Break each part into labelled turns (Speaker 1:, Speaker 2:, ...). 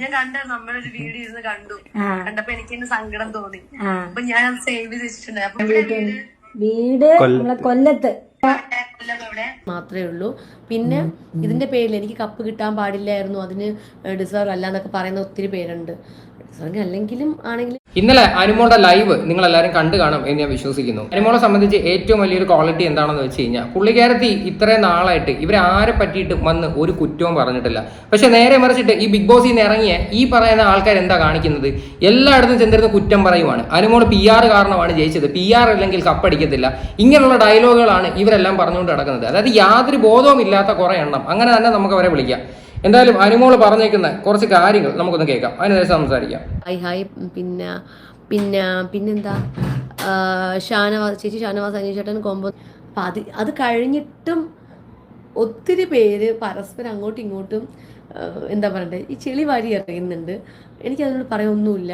Speaker 1: ഞാൻ കണ്ട നമ്മളൊരു വീഡിയോ ഇരുന്ന് കണ്ടു. കണ്ടപ്പോ എനിക്ക് എന്നെ സങ്കടം തോന്നി. അപ്പൊ ഞാൻ അത് സേവ് ചെയ്തിട്ടുണ്ട് അപ്പൊ ഇവിടെ വീട്?
Speaker 2: വീട് നമ്മളെ കൊല്ലത്ത്.
Speaker 1: കൊല്ലം എവിടെ
Speaker 3: മാത്രമേ ഉള്ളൂ. പിന്നെ ഇതിന്റെ പേരിൽ എനിക്ക് കപ്പ് കിട്ടാൻ പാടില്ലായിരുന്നു അതിന് ഡിസേർവ് അല്ല എന്നൊക്കെ പറയുന്ന ഒത്തിരി പേരുണ്ട്. അല്ലെങ്കിലും ആണെങ്കിലും.
Speaker 4: ഇന്നലെ അനുമോളുടെ ലൈവ് നിങ്ങൾ എല്ലാവരും കണ്ടു കാണും എന്ന് ഞാൻ വിശ്വസിക്കുന്നു. അനുമോളെ സംബന്ധിച്ച് ഏറ്റവും വലിയൊരു ക്വാളിറ്റി എന്താണെന്ന് വെച്ച് കഴിഞ്ഞാൽ പുള്ളിക്കാരത്തി ഇത്രയും നാളായിട്ട് ഇവരെ ആരെ പറ്റിയിട്ട് വന്ന് ഒരു കുറ്റവും പറഞ്ഞിട്ടില്ല. പക്ഷെ നേരെ മറിച്ചിട്ട് ഈ ബിഗ് ബോസിൽ നിന്ന് ഇറങ്ങിയ ഈ പറയുന്ന ആൾക്കാർ എന്താ കാണിക്കുന്നത്? എല്ലായിടത്തും ചെന്നിരുന്ന കുറ്റം പറയുവാണ്. അനുമോൾ പി ആർ കാരണമാണ് ജയിച്ചത്. പി ആർ അല്ലെങ്കിൽ കപ്പടിക്കത്തില്ല ഇങ്ങനെയുള്ള ഡയലോഗുകളാണ് ഇവരെല്ലാം പറഞ്ഞുകൊണ്ട് നടക്കുന്നത്. അതായത് യാതൊരു ബോധവും ഇല്ലാത്ത കുറെ എണ്ണം. അങ്ങനെ തന്നെ നമുക്ക് അവരെ വിളിക്കാം. എന്തായാലും അനുമോൾ പറഞ്ഞേക്കുന്ന കുറച്ച് കാര്യങ്ങൾ നമുക്കൊന്ന് കേൾക്കാം. അതിനുശേഷം സംസാരിക്കാം.
Speaker 3: Hi hi. പിന്നെ പിന്നെ പിന്നെന്താ? ഷാനവാസ് ചേച്ചി ഷാനവാസ് അനീഷേട്ടൻ കോമ്പോ. അപ്പം അത് അത് കഴിഞ്ഞിട്ടും ഒത്തിരി പേര് പരസ്പരം അങ്ങോട്ടും ഇങ്ങോട്ടും എന്താ പറയണ്ടേ ഈ ചെളി വാരി എറിയുന്നുണ്ട്. എനിക്കതിനോട് പറയാനൊന്നുമില്ല.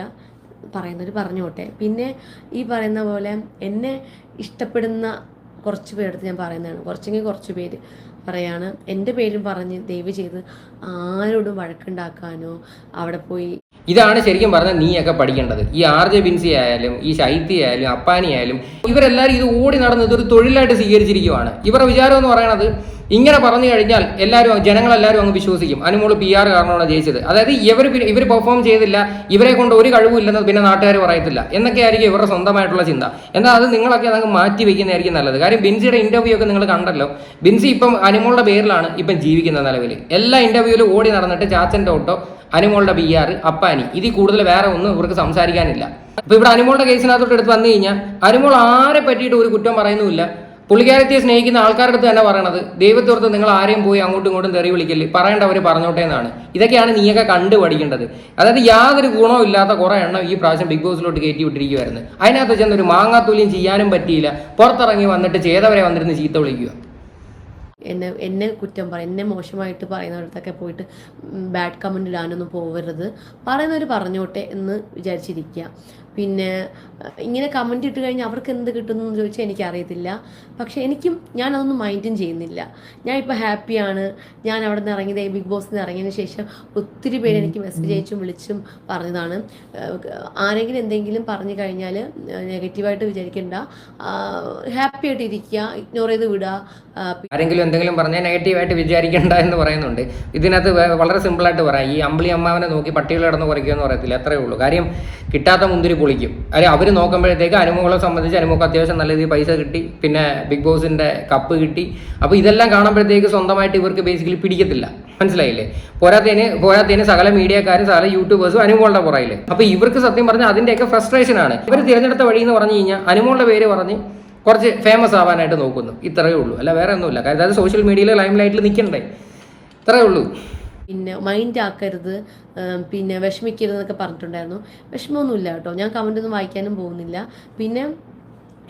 Speaker 3: പറയുന്നവർ പറഞ്ഞോട്ടെ. പിന്നെ ഈ പറയുന്ന പോലെ എന്നെ ഇഷ്ടപ്പെടുന്ന കുറച്ച് പേരെടുത്ത് ഞാൻ പറയുന്നതാണ്. കുറച്ചെങ്കിൽ കുറച്ച് പേര്. പറയാണ്. എന്റെ പേരും പറഞ്ഞ് ദയവ് ചെയ്ത് ആരോടും വഴക്കുണ്ടാക്കാനോ അവിടെ പോയി
Speaker 4: ഇതാണ് ശരിക്കും പറഞ്ഞാൽ നീയൊക്കെ പഠിക്കേണ്ടത്. ഈ ആർ ജെ ബിൻസി ആയാലും ഈ ശൈത്യ ആയാലും അപ്പാനി ആയാലും ഇവരെല്ലാവരും ഇത് ഓടി നടന്ന് ഇതൊരു തൊഴിലായിട്ട് സ്വീകരിച്ചിരിക്കുവാണ്. ഇവരുടെ വിചാരം എന്ന് പറയുന്നത് ഇങ്ങനെ പറഞ്ഞു കഴിഞ്ഞാൽ എല്ലാവരും ജനങ്ങളെല്ലാവരും അങ്ങ് വിശ്വസിക്കും. അനുമോൾ പി ആർ കാരണമാണ് ജയിച്ചത്. അതായത് ഇവർ ഇവർ പെർഫോം ചെയ്തില്ല ഇവരെ കൊണ്ട് ഒരു കഴിവില്ലെന്ന് പിന്നെ നാട്ടുകാർ പറയത്തില്ല. എന്നൊക്കെ ആയിരിക്കും ഇവരുടെ സ്വന്തമായിട്ടുള്ള ചിന്ത. എന്നാൽ അത് നിങ്ങളൊക്കെ അതങ്ങ് മാറ്റി വെക്കുന്നതായിരിക്കും നല്ലത്. കാര്യം ബിൻസിയുടെ ഇന്റർവ്യൂ ഒക്കെ നിങ്ങൾ കണ്ടല്ലോ. ബിൻസി ഇപ്പം അനുമോളുടെ പേരിലാണ് ഇപ്പം ജീവിക്കുന്ന നിലവിൽ എല്ലാ ഇന്റർവ്യൂവിലും ഓടി നടന്നിട്ട് ചാച്ചന്റെ ഓട്ടോ അനുമോളുടെ ബി ആർ അപ്പാനി. ഇതിൽ കൂടുതൽ വേറെ ഒന്നും ഇവർക്ക് സംസാരിക്കാനില്ല. അപ്പൊ ഇവിടെ അനുമോളുടെ കേസിനകത്തോട്ട് എടുത്ത് വന്നു കഴിഞ്ഞാൽ അനുമോൾ ആരെ പറ്റിയിട്ട് ഒരു കുറ്റം പറയുന്നുമില്ല. പുള്ളിക്കാരത്തിയെ സ്നേഹിക്കുന്ന ആൾക്കാരുടെ അടുത്ത് തന്നെ പറയണത് ദൈവത്തോർത്ത് നിങ്ങൾ ആരെയും പോയി അങ്ങോട്ടും ഇങ്ങോട്ടും തെറി വിളിക്കൽ പറയേണ്ടവർ പറഞ്ഞോട്ടെ എന്നാണ്. ഇതൊക്കെയാണ് നീയൊക്കെ കണ്ടു പഠിക്കേണ്ടത്. അതായത് യാതൊരു ഗുണവും ഇല്ലാത്ത കുറെ എണ്ണം ഈ പ്രാവശ്യം ബിഗ് ബോസിലോട്ട് കയറ്റി വിട്ടിരിക്കുവായിരുന്നു. അതിനകത്ത് ചെന്നൊരു മാങ്ങാത്തൂലിയും ചെയ്യാനും പറ്റിയില്ല. പുറത്തിറങ്ങി വന്നിട്ട് ചെയ്തവരെ വന്നിരുന്ന് ചീത്ത വിളിക്കുക.
Speaker 3: എന്നെ എന്നെ കുറ്റം പറയും എന്നെ മോശമായിട്ട് പറയുന്നിടത്തൊക്കെ പോയിട്ട് ബാഡ് കമന്റ് ഇടാനൊന്നും പോകരുത് പറയുന്നവർ പറഞ്ഞോട്ടെ എന്ന് വിചാരിച്ചിരിക്കുക പിന്നെ ഇങ്ങനെ കമന്റ് ഇട്ട് കഴിഞ്ഞാൽ അവർക്ക് എന്ത് കിട്ടുന്നു എന്ന് ചോദിച്ചാൽ എനിക്കറിയത്തില്ല. പക്ഷെ എനിക്കും ഞാൻ അതൊന്നും മൈൻഡും ചെയ്യുന്നില്ല. ഞാൻ ഇപ്പോൾ ഹാപ്പിയാണ് ഞാൻ അവിടെ നിന്ന് ഇറങ്ങിയത് ബിഗ് ബോസിൽ നിന്ന് ഇറങ്ങിയതിന് ശേഷം ഒത്തിരി പേര് എനിക്ക് മെസ്സേജ് അയച്ചും വിളിച്ചും പറഞ്ഞതാണ്. ആരെങ്കിലും എന്തെങ്കിലും പറഞ്ഞു കഴിഞ്ഞാൽ നെഗറ്റീവായിട്ട് വിചാരിക്കണ്ട. ഹാപ്പി ആയിട്ട് ഇരിക്കുക ഇഗ്നോർ ചെയ്ത് വിടുക.
Speaker 4: ആരെങ്കിലും എന്തെങ്കിലും പറഞ്ഞാൽ നെഗറ്റീവായിട്ട് വിചാരിക്കേണ്ട എന്ന് പറയുന്നുണ്ട്. ഇതിനകത്ത് വളരെ സിമ്പിളായിട്ട് പറയാം. ഈ അമ്പിളി അമ്മാവനെ നോക്കി പട്ടികൾ കിടന്ന് കുറയ്ക്കുമെന്ന് പറയത്തില്ല. അത്രേ ഉള്ളൂ. കാര്യം കിട്ടാത്ത മുന്തിരി പൊളിക്കും അല്ലെ അവർ നോക്കുമ്പോഴത്തേക്ക് അനുമുകളെ സംബന്ധിച്ച് അനുമുഖം അത്യാവശ്യം നല്ല രീതിയിൽ പൈസ കിട്ടി പിന്നെ ബിഗ് ബോസിന്റെ കപ്പ് കിട്ടി. അപ്പോൾ ഇതെല്ലാം കാണുമ്പോഴത്തേക്ക് സ്വന്തമായിട്ട് ഇവർക്ക് ബേസിക്കലി പിടിക്കത്തില്ല. മനസ്സിലായില്ലേ? പോരാത്തേന് പോരാത്തേന് സകല മീഡിയക്കാരും സകല യൂട്യൂബേഴ്സും അനുമോളുടെ പുറയിൽ അപ്പോൾ ഇവർക്ക് സത്യം പറഞ്ഞാൽ അതിന്റെയൊക്കെ ഫ്രസ്ട്രേഷൻ ആണ്. ഇവർ തിരഞ്ഞെടുത്ത വഴി എന്ന് പറഞ്ഞു കഴിഞ്ഞാൽ അനുമോളുടെ പേര് പറഞ്ഞ് കുറച്ച് ഫേമസ് ആവാനായിട്ട് നോക്കുന്നു. ഇത്രയേ ഉള്ളൂ. അല്ല വേറെ ഒന്നുമില്ല. കാര്യം അത് സോഷ്യൽ മീഡിയയിൽ ലൈം ലൈറ്റിൽ നിൽക്കണ്ടേ ഇത്രയേ ഉള്ളൂ.
Speaker 3: പിന്നെ മൈൻഡ് ആക്കരുത് പിന്നെ വിഷമിക്കരുത് എന്നൊക്കെ പറഞ്ഞിട്ടുണ്ടായിരുന്നു. വിഷമമൊന്നുമില്ല കേട്ടോ. ഞാൻ കമന്റ് ഒന്നും വായിക്കാനും പോകുന്നില്ല. പിന്നെ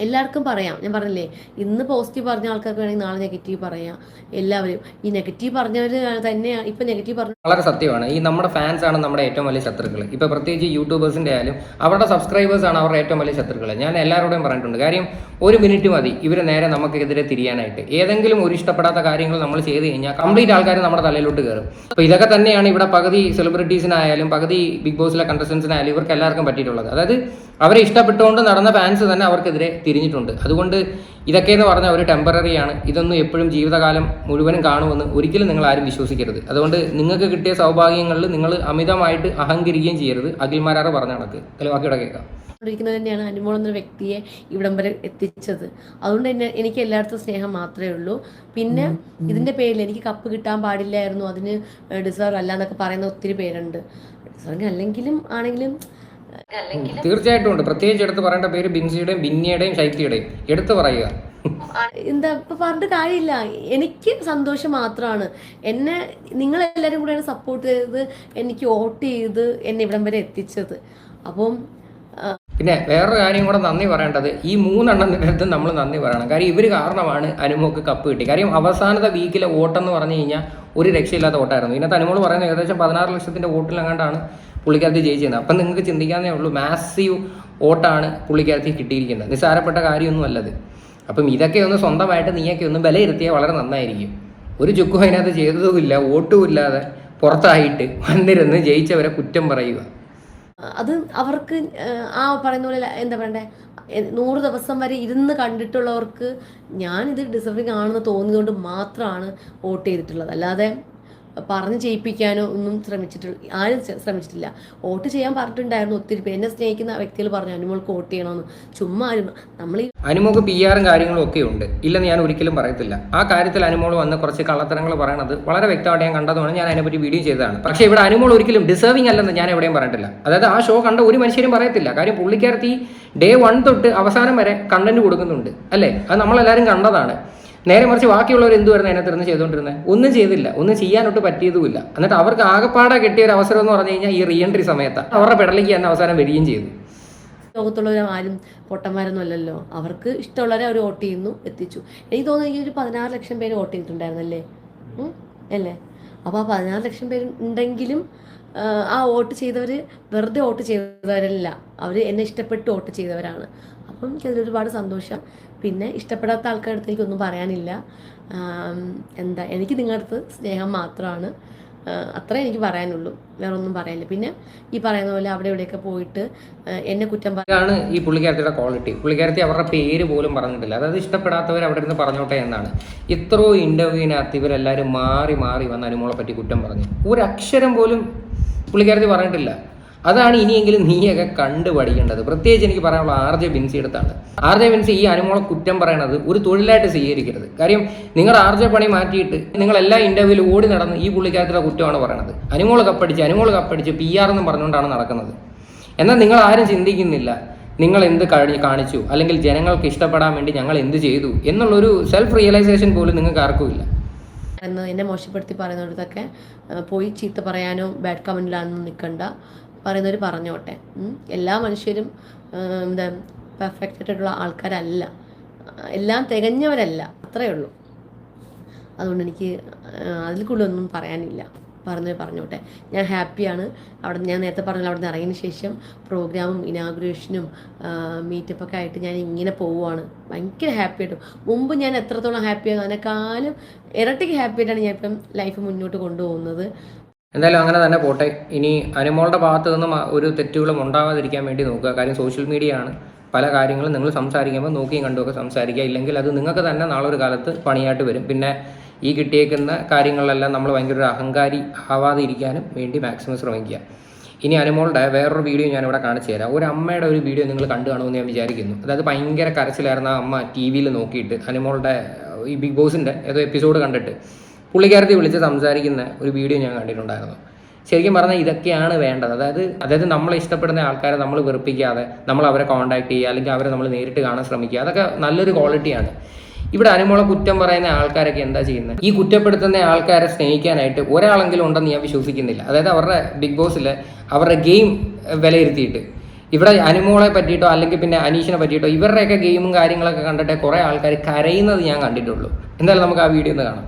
Speaker 3: എല്ലാവർക്കും പറയാം. ഞാൻ പറഞ്ഞില്ലേ ഇന്ന് പോസിറ്റീവ് പറഞ്ഞ ആൾക്കാർക്ക് വേണമെങ്കിൽ നാളെ നെഗറ്റീവ് പറയാം. എല്ലാവരും. ഈ നെഗറ്റീവ് പറഞ്ഞവർ തന്നെയാണ് ഇപ്പൊ നെഗറ്റീവ് പറഞ്ഞു
Speaker 4: വളരെ സത്യമാണ്. ഈ നമ്മുടെ ഫാൻസ് ആണ് നമ്മുടെ ഏറ്റവും വലിയ ശത്രുക്കൾ ഇപ്പൊ പ്രത്യേകിച്ച് യൂട്യൂബേഴ്സിന്റെ ആയാലും അവരുടെ സബ്സ്ക്രൈബേഴ്സ് ആണ് അവരുടെ ഏറ്റവും വലിയ ശത്രുക്കൾ ഞാൻ എല്ലാവരോടും പറഞ്ഞിട്ടുണ്ട് കാര്യം ഒരു മിനിറ്റ് മതി. ഇവർ നേരെ നമുക്കെതിരെ തിരിയാനായിട്ട്. ഏതെങ്കിലും ഒരു ഇഷ്ടപ്പെടാത്ത കാര്യങ്ങൾ നമ്മൾ ചെയ്ത് കഴിഞ്ഞാൽ കംപ്ലീറ്റ് ആൾക്കാർ നമ്മുടെ തലയിലോട്ട് കയറും. അപ്പൊ ഇതൊക്കെ തന്നെയാണ് ഇവിടെ പകുതി സെലിബ്രിറ്റീസിനായാലും പകുതി ബിഗ് ബോസിലെ കണ്ടസ്റ്റൻസിനായാലും ഇവർക്ക് എല്ലാവർക്കും പറ്റിയിട്ടുള്ളത്. അതായത് അവരെ ഇഷ്ടപ്പെട്ടുകൊണ്ട് നടന്ന ഫാൻസ് തന്നെ അവർക്കെതിരെ തിരിഞ്ഞിട്ടുണ്ട്. അതുകൊണ്ട് ഇതൊക്കെ എന്ന് പറഞ്ഞാൽ ഒരു ടെമ്പററി ആണ്. ഇതൊന്നും എപ്പോഴും ജീവിതകാലം മുഴുവനും കാണുമെന്ന് ഒരിക്കലും നിങ്ങൾ ആരും വിശ്വസിക്കരുത്. അതുകൊണ്ട് നിങ്ങൾക്ക് കിട്ടിയ സൗഭാഗ്യങ്ങളിൽ നിങ്ങൾ അമിതമായിട്ട് അഹങ്കരിക്കുകയും ചെയ്യരുത്. അഖിൽമാരാറ് പറഞ്ഞ കണക്ക്. അതിൽ ബാക്കിയുടെ കേൾക്കാം.
Speaker 3: ഇരിക്കുന്നത് തന്നെയാണ് അനുമോൾ എന്ന വ്യക്തിയെ ഇവിടം വരെ എത്തിച്ചത്. അതുകൊണ്ട് തന്നെ എനിക്ക് എല്ലായിടത്തും സ്നേഹം മാത്രമേ ഉള്ളൂ. പിന്നെ ഇതിന്റെ പേരിൽ എനിക്ക് കപ്പ് കിട്ടാൻ പാടില്ലായിരുന്നു. അതിന് ഡിസേർവ് അല്ല എന്നൊക്കെ പറയുന്ന ഒത്തിരി പേരുണ്ട്. ഡിസേർവ് അല്ലെങ്കിലും ആണെങ്കിലും
Speaker 4: തീർച്ചയായിട്ടും ഉണ്ട്. പ്രത്യേകിച്ച് എടുത്ത് പറയേണ്ട പേര് ബിൻസിയുടെയും ബിന്നിയുടെയും ശൈത്യയുടെയും. എടുത്തു പറയുക.
Speaker 3: എന്താ ഇപ്പൊ പറഞ്ഞിട്ട് കാര്യമില്ല. എനിക്ക് സന്തോഷം മാത്രമാണ് എന്നെ നിങ്ങൾ എല്ലാരും കൂടെയാണ് സപ്പോർട്ട് ചെയ്തത്. എനിക്ക് വോട്ട് ചെയ്ത് എന്നെ ഇവിടം വരെ എത്തിച്ചത്. അപ്പം
Speaker 4: പിന്നെ വേറൊരു കാര്യം കൂടെ നന്ദി പറയേണ്ടത് ഈ മൂന്നെണ്ണത്തിന്റെ അടുത്ത് നമ്മൾ നന്ദി പറയണം. കാര്യം ഇവർ കാരണമാണ് അനുമോക്ക് കപ്പ് കിട്ടി കാര്യം അവസാനത്തെ വീക്കിലെ വോട്ടെന്ന് പറഞ്ഞു കഴിഞ്ഞാൽ ഒരു രക്ഷയില്ലാത്ത വോട്ടായിരുന്നു. ഇതിനകത്ത് അനുമോൾ പറയുന്നത് ഏകദേശം പതിനാറ് ലക്ഷത്തിന്റെ വോട്ടിലെങ്ങാണ്ടാണ് പുള്ളിക്കാരത്തി ജയിച്ചിരുന്നത് അപ്പം നിങ്ങൾക്ക് ചിന്തിക്കാനേ ഉള്ളൂ മാസീവ് വോട്ടാണ് പുള്ളിക്കാരത്തി കിട്ടിയിരിക്കുന്നത്. നിസ്സാരപ്പെട്ട കാര്യമൊന്നും അല്ലത് അപ്പം ഇതൊക്കെ ഒന്ന് സ്വന്തമായിട്ട് നീയൊക്കെ ഒന്ന് വിലയിരുത്തിയാൽ വളരെ നന്നായിരിക്കും. ഒരു ചുക്കും അതിനകത്ത് ചെയ്തതുമില്ല വോട്ടുമില്ലാതെ പുറത്തായിട്ട് വന്നിരുന്ന് ജയിച്ചവരെ കുറ്റം പറയുക.
Speaker 3: അത് അവർക്ക് ആ പറയുന്ന പോലെ എന്താ പറയണ്ടേ നൂറ് ദിവസം വരെ ഇരുന്ന് കണ്ടിട്ടുള്ളവർക്ക് ഞാനിത് ഡിസർവിങ് ആണെന്ന് തോന്നിയതുകൊണ്ട് മാത്രമാണ് വോട്ട് ചെയ്തിട്ടുള്ളത്. അല്ലാതെ പറഞ്ഞ് ചെയ്യിപ്പിക്കാനോ ഒന്നും ശ്രമിച്ചിട്ടില്ല ആരും ശ്രമിച്ചിട്ടില്ല. വോട്ട് ചെയ്യാൻ പറഞ്ഞിട്ടുണ്ടായിരുന്നു ഒത്തിരി പേര് എന്നെ സ്നേഹിക്കുന്ന വ്യക്തികൾ പറഞ്ഞു അനുമോൾക്ക് വോട്ട് ചെയ്യണമെന്ന് ചുമ്മാ നമ്മൾ
Speaker 4: അനുമോൾക്ക് പി ആറും കാര്യങ്ങളും ഒക്കെ ഉണ്ട്. ഇല്ലെന്ന് ഞാൻ ഒരിക്കലും പറയത്തില്ല. ആ കാര്യത്തിൽ അനുമോൾ വന്ന് കുറച്ച് കള്ളത്തരങ്ങൾ പറയണത് വളരെ വ്യക്തമായിട്ട് ഞാൻ കണ്ടതുമാണ്. ഞാൻ അതിനെപ്പറ്റി വീഡിയോ ചെയ്തതാണ്. പക്ഷേ ഇവിടെ അനുമോൾ ഒരിക്കലും ഡിസേർവിംഗ് അല്ലെന്ന് ഞാൻ എവിടെയും പറഞ്ഞിട്ടില്ല. അതായത് ആ ഷോ കണ്ട ഒരു മനുഷ്യരും പറയത്തില്ല. കാര്യം പുള്ളിക്കാരത്തി ഡേ വൺ തൊട്ട് അവസാനം വരെ കണ്ടന്റ് കൊടുക്കുന്നുണ്ട്. അല്ലേ? അത് നമ്മളെല്ലാവരും കണ്ടതാണ്. നേരെ മറിച്ച് ബാക്കിയുള്ളവർ എന്തുവായിരുന്നു അതിനകത്ത് ഇരുന്ന് ചെയ്തുകൊണ്ടിരുന്നത് ഒന്നും ചെയ്തില്ല. ഒന്നും ചെയ്യാനൊട്ട് പറ്റിയതുമില്ല. എന്നിട്ട് അവർക്ക് ആകപ്പാടെ കിട്ടിയ ഒരു അവസരം എന്ന് പറഞ്ഞു കഴിഞ്ഞാൽ ഈ റീ എൻട്രി സമയത്താണ് അവരുടെ പെടലേക്ക് തന്നെ അവസാനം വരികയും ചെയ്തു.
Speaker 3: ലോകത്തുള്ളവരും ആരും പൊട്ടന്മാരൊന്നും അല്ലല്ലോ. അവർക്ക് ഇഷ്ടമുള്ളവരെ അവർ വോട്ട് ചെയ്യുന്നു എത്തിച്ചു. എനിക്ക് തോന്നുന്നു ഈ ഒരു പതിനാറ് ലക്ഷം പേര് വോട്ട് ചെയ്തിട്ടുണ്ടായിരുന്നല്ലേ? അല്ലേ? അപ്പോൾ ആ പതിനാറ് ലക്ഷം പേര് ഉണ്ടെങ്കിലും ആ വോട്ട് ചെയ്തവർ വെറുതെ വോട്ട് ചെയ്തവരല്ല. അവർ എന്നെ ഇഷ്ടപ്പെട്ട് വോട്ട് ചെയ്തവരാണ്. അപ്പം എനിക്കതിൽ ഒരുപാട് സന്തോഷം. പിന്നെ ഇഷ്ടപ്പെടാത്ത ആൾക്കാരുടെ അടുത്ത് എനിക്കൊന്നും പറയാനില്ല. എന്താ എനിക്ക് നിങ്ങളുടെ അടുത്ത് സ്നേഹം മാത്രമാണ്. അത്രേ എനിക്ക് പറയാനുള്ളൂ. വേറെ ഒന്നും പറയാനില്ല. പിന്നെ ഈ പറയുന്ന പോലെ അവിടെ ഇവിടെയൊക്കെ പോയിട്ട് എന്നെ കുറ്റം
Speaker 4: പറയാണ് ഈ പുള്ളിക്കാരത്തിയുടെ ക്വാളിറ്റി പുള്ളിക്കാരത്തി അവരുടെ പേര് പോലും പറഞ്ഞിട്ടില്ല. അതായത് ഇഷ്ടപ്പെടാത്തവർ അവിടെ ഇരുന്ന് പറഞ്ഞോട്ടെ എന്നാണ്. ഇത്രയോ ഇന്റർവ്യൂവിനകത്ത് ഇവരെല്ലാവരും മാറി മാറി വന്ന് അനുമോളെ പറ്റി കുറ്റം പറഞ്ഞു. ഒരു അക്ഷരം പോലും പുള്ളിക്കാരത്തി പറഞ്ഞിട്ടില്ല. അതാണ് ഇനിയെങ്കിലും നീയൊക്കെ കണ്ടു പഠിക്കേണ്ടത്. പ്രത്യേകിച്ച് എനിക്ക് പറയാനുള്ള ആർ ജെ ബിൻസി അടുത്താണ് ആർ ജെ ബിൻസി ഈ അനുമോളെ കുറ്റം പറയണത് ഒരു തൊഴിലായിട്ട് സ്വീകരിക്കരുത്. കാര്യം നിങ്ങൾ ആർ ജെ പണി മാറ്റിയിട്ട് നിങ്ങൾ എല്ലാ ഇന്റർവ്യൂവിൽ ഓടി നടന്ന് ഈ പുള്ളിക്കാരത്തിലെ കുറ്റമാണ് പറയണത്. അനുമോൾ കപ്പടിച്ച് അനുമോൾ കപ്പടിച്ച് പി ആർ എന്ന് പറഞ്ഞുകൊണ്ടാണ് നടക്കുന്നത്. എന്നാൽ നിങ്ങൾ ആരും ചിന്തിക്കുന്നില്ല നിങ്ങൾ എന്ത് കാണിച്ചു അല്ലെങ്കിൽ ജനങ്ങൾക്ക് ഇഷ്ടപ്പെടാൻ വേണ്ടി ഞങ്ങൾ എന്ത് ചെയ്തു എന്നുള്ളൊരു സെൽഫ് റിയലൈസേഷൻ പോലും നിങ്ങൾക്ക് ആർക്കുമില്ല
Speaker 3: എന്ന് എന്നെ മോശപ്പെടുത്തി പറയുന്നിടത്തൊക്കെ പോയി ചീത്ത പറയാനോ ബാഡ് കമന്റിലാണെന്ന് നിൽക്കണ്ട പറയുന്നവർ പറഞ്ഞോട്ടെ. എല്ലാ മനുഷ്യരും എന്താ പെർഫെക്റ്റ് ആയിട്ടുള്ള ആൾക്കാരല്ല. എല്ലാം തികഞ്ഞവരല്ല. അത്രയേ ഉള്ളൂ. അതുകൊണ്ട് എനിക്ക് അതിൽ കൂടുതലൊന്നും പറയാനില്ല. പറഞ്ഞു പറഞ്ഞോട്ടെ. ഞാൻ ഹാപ്പിയാണ്. അവിടെ ഞാൻ നേരത്തെ പറഞ്ഞല്ലോ അവിടെ നിന്ന് ഇറങ്ങിയതിന് ശേഷം പ്രോഗ്രാമും ഇനാഗുറേഷനും മീറ്റപ്പൊക്കെ ആയിട്ട് ഞാൻ ഇങ്ങനെ പോവുകയാണ് ഭയങ്കര ഹാപ്പി ആയിട്ട്. മുമ്പ് ഞാൻ എത്രത്തോളം ഹാപ്പി ആകും അതിനേക്കാളും ഇരട്ടിക്ക് ഹാപ്പി ആയിട്ടാണ് ഞാൻ ഇപ്പം ലൈഫ് മുന്നോട്ട് കൊണ്ടുപോകുന്നത്.
Speaker 4: എന്തായാലും അങ്ങനെ തന്നെ പോട്ടെ. ഇനി അനുമോളുടെ ഭാഗത്തു നിന്നും ഒരു തെറ്റുകളും ഉണ്ടാവാതിരിക്കാൻ വേണ്ടി നോക്കുക. കാര്യം സോഷ്യൽ മീഡിയ ആണ്. പല കാര്യങ്ങളും നിങ്ങൾ സംസാരിക്കുമ്പോൾ നോക്കിയും കണ്ടുമൊക്കെ സംസാരിക്കുക. ഇല്ലെങ്കിൽ അത് നിങ്ങൾക്ക് തന്നെ നാളെ ഒരു കാലത്ത് പണിയായിട്ട് വരും. പിന്നെ ഈ കിട്ടിയേക്കുന്ന കാര്യങ്ങളിലെല്ലാം നമ്മൾ ഭയങ്കര ഒരു അഹങ്കാരി ആവാതെ ഇരിക്കാനും വേണ്ടി മാക്സിമം ശ്രമിക്കുക. ഇനി അനുമോളുടെ വേറൊരു വീഡിയോ ഞാനിവിടെ കാണിച്ചു തരാം. ഒരു അമ്മയുടെ ഒരു വീഡിയോ നിങ്ങൾ കണ്ടു കാണുമെന്ന് ഞാൻ വിചാരിക്കുന്നു. അതായത് ഭയങ്കര കരച്ചിലായിരുന്ന ആ അമ്മ ടി വിയിൽ നോക്കിയിട്ട് അനുമോളുടെ ഈ ബിഗ് ബോസിന്റെ ഏതോ എപ്പിസോഡ് കണ്ടിട്ട്. പുള്ളിക്കാരത്തി വിളിച്ച് സംസാരിക്കുന്ന ഒരു വീഡിയോ ഞാൻ കണ്ടിട്ടുണ്ടായിരുന്നു. ശരിക്കും പറഞ്ഞാൽ ഇതൊക്കെയാണ് വേണ്ടത്. അതായത് അതായത് നമ്മൾ ഇഷ്ടപ്പെടുന്ന ആൾക്കാരെ നമ്മൾ വെറുപ്പിക്കാതെ നമ്മൾ അവരെ കോൺടാക്ട് ചെയ്യുക അല്ലെങ്കിൽ അവരെ നമ്മൾ നേരിട്ട് കാണാൻ ശ്രമിക്കുക. അതൊക്കെ നല്ലൊരു ക്വാളിറ്റിയാണ് ഇവിടെ അനുമോളെ കുറ്റം പറയുന്ന ആൾക്കാരൊക്കെ എന്താ ചെയ്യുന്നത് ഈ കുറ്റപ്പെടുത്തുന്ന ആൾക്കാരെ സ്നേഹിക്കാനായിട്ട് ഒരാളെങ്കിലും ഉണ്ടെന്ന് ഞാൻ വിശ്വസിക്കുന്നില്ല. അതായത് അവരുടെ ബിഗ് ബോസിൽ അവരുടെ ഗെയിം വിലയിരുത്തിയിട്ട്. ഇവിടെ അനുമോളെ പറ്റിയിട്ടോ അല്ലെങ്കിൽ പിന്നെ അനീഷിനെ പറ്റിയിട്ടോ ഇവരുടെയൊക്കെ ഗെയിമും കാര്യങ്ങളൊക്കെ കണ്ടിട്ട് കുറേ ആൾക്കാർ കരയുന്നത് ഞാൻ കണ്ടിട്ടുള്ളൂ. എന്തായാലും നമുക്ക് ആ വീഡിയോ ഒന്ന് കാണാം.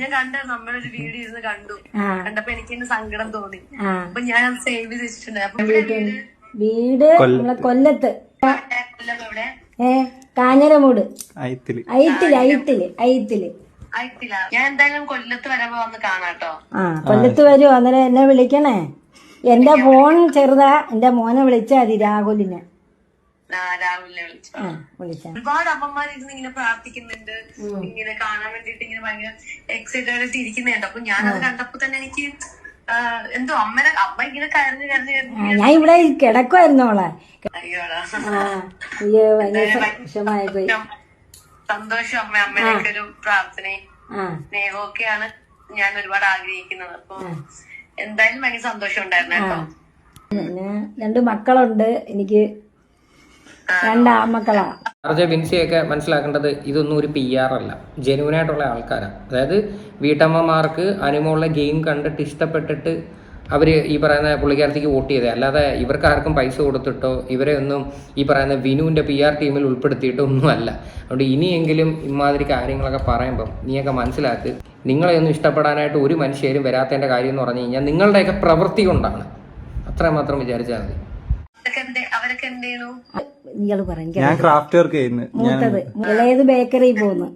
Speaker 1: ഞാൻ കണ്ട നമ്മളൊരു വീഡിയോ ഇരുന്ന് കണ്ടു. കണ്ടപ്പോ എനിക്ക് ഇന്ന് സങ്കടം തോന്നി. അപ്പൊ ഞാൻ അത് സേവ് ചെയ്ത് വെച്ചിട്ടുണ്ട് വീട്
Speaker 2: വീട് നമ്മളെ കൊല്ലത്ത്.
Speaker 1: കൊല്ലം എവിടെ?
Speaker 2: ഏ കാഞ്ഞരമൂട്. അയത്തിൽ. അയത്തിൽ അയത്തിൽ
Speaker 1: അയത്തിൽ. ഞാൻ എന്തായാലും കൊല്ലത്ത് വരുമ്പോ വന്ന് കാണാട്ടോ
Speaker 2: ആ കൊല്ലത്ത് വരുമോ അന്നേരം എന്നെ വിളിക്കണേ. എന്റെ ഫോൺ ചെറുതാ. എന്റെ മോനെ വിളിച്ചാ മതി രാഹുലിനെ.
Speaker 1: രാവിലെ വിളിച്ചു. ഒരുപാട് അമ്മമാർ ഇരുന്ന് ഇങ്ങനെ പ്രാർത്ഥിക്കുന്നുണ്ട്. ഇങ്ങനെ കാണാൻ വേണ്ടിട്ട് ഇങ്ങനെ ഭയങ്കര എക്സൈറ്റഡ് ആയിട്ട് ഇരിക്കുന്നുണ്ട്. അപ്പൊ ഞാൻ അത് കണ്ടപ്പോ തന്നെ എനിക്ക് എന്തോ അമ്മനെ അമ്മ ഇങ്ങനെ കരഞ്ഞു കരഞ്ഞു
Speaker 2: ഞാൻ ഇവിടെ കിടക്കുമായിരുന്നു അവളെ. അയ്യോ ഭയങ്കര പോയി.
Speaker 1: സന്തോഷം. അമ്മ അമ്മയുടെ ഒരു പ്രാർത്ഥനയും സ്നേഹമൊക്കെയാണ് ഞാൻ ഒരുപാട് ആഗ്രഹിക്കുന്നത്. അപ്പൊ എന്തായാലും ഭയങ്കര സന്തോഷം ഉണ്ടായിരുന്നു കേട്ടോ.
Speaker 2: രണ്ട് മക്കളുണ്ട്. എനിക്ക് രണ്ട്
Speaker 4: ബിൻസിയൊക്കെ മനസ്സിലാക്കേണ്ടത് ഇതൊന്നും ഒരു പി ആർ അല്ല. ജെനുവിനായിട്ടുള്ള ആൾക്കാരാണ് അതായത് വീട്ടമ്മമാർക്ക് അനുമോളുടെ ഗെയിം കണ്ടിട്ട് ഇഷ്ടപ്പെട്ടിട്ട് അവർ ഈ പറയുന്ന പുള്ളിക്കാരത്തേക്ക് വോട്ട് ചെയ്തത് അല്ലാതെ ഇവർക്ക് ആർക്കും പൈസ കൊടുത്തിട്ടോ ഇവരെ ഒന്നും ഈ പറയുന്ന വിനുവിന്റെ പി ആർ ടീമിൽ ഉൾപ്പെടുത്തിയിട്ടോ ഒന്നും അല്ല. അതുകൊണ്ട് ഇനിയെങ്കിലും ഇമാതിരി കാര്യങ്ങളൊക്കെ പറയുമ്പം നീയൊക്കെ മനസ്സിലാക്ക്. നിങ്ങളെ ഒന്നും ഇഷ്ടപ്പെടാനായിട്ട് ഒരു മനുഷ്യരും വരാത്തതിന്റെ കാര്യം എന്ന് പറഞ്ഞു കഴിഞ്ഞാൽ നിങ്ങളുടെയൊക്കെ പ്രവൃത്തി കൊണ്ടാണ്. അത്രമാത്രം വിചാരിച്ചാൽ മതി.
Speaker 1: അവരൊക്കെ എന്ത് ചെയ്യണു
Speaker 2: ഇയാൾ പറയും
Speaker 5: ഞാൻ ക്രാഫ്റ്റ് വർക്ക് ചെയ്യുന്നു. ഞാൻ
Speaker 2: മൂത്തത്. ഇളയത് ബേക്കറി പോകുന്നു.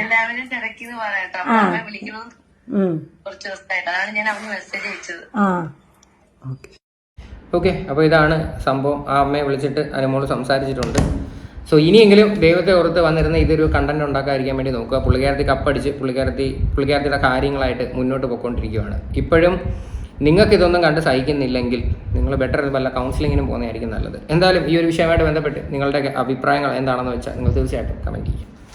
Speaker 1: എല്ലാവരും തിരക്കിന്ന് പറയട്ടോ അപ്പൊ അമ്മ വിളിക്കണമെന്ന്
Speaker 2: ഉം.
Speaker 1: കുറച്ച് ദിവസമായിട്ട്. അതാണ് ഞാൻ അവന് മെസ്സേജ് അയച്ചത്.
Speaker 2: ആ.
Speaker 4: ഓക്കെ. അപ്പോൾ ഇതാണ് സംഭവം. ആ അമ്മയെ വിളിച്ചിട്ട് അനുമോൾ സംസാരിച്ചിട്ടുണ്ട്. സോ ഇനിയെങ്കിലും ദൈവത്തെ ഓർത്ത് വന്നിരുന്ന ഇതൊരു കണ്ടന്റ് ഉണ്ടാക്കാതിരിക്കാൻ വേണ്ടി നോക്കുക. പുള്ളിക്കാരത്തി കപ്പടിച്ച് പുള്ളിക്കാരത്തി പുള്ളിക്കാരത്തിയുടെ കാര്യങ്ങളായിട്ട് മുന്നോട്ട് പോയിക്കൊണ്ടിരിക്കുകയാണ്. ഇപ്പോഴും നിങ്ങൾക്ക് ഇതൊന്നും കണ്ട് സഹിക്കുന്നില്ലെങ്കിൽ നിങ്ങൾ ബെറ്റർ വല്ല കൗൺസിലിങ്ങിനും പോകുന്നതായിരിക്കും നല്ലത്. എന്തായാലും ഈ ഒരു വിഷയമായിട്ട് ബന്ധപ്പെട്ട് നിങ്ങളുടെ അഭിപ്രായങ്ങൾ എന്താണെന്ന് വെച്ചാൽ നിങ്ങൾ തീർച്ചയായിട്ടും കമന്റ് ചെയ്യുക.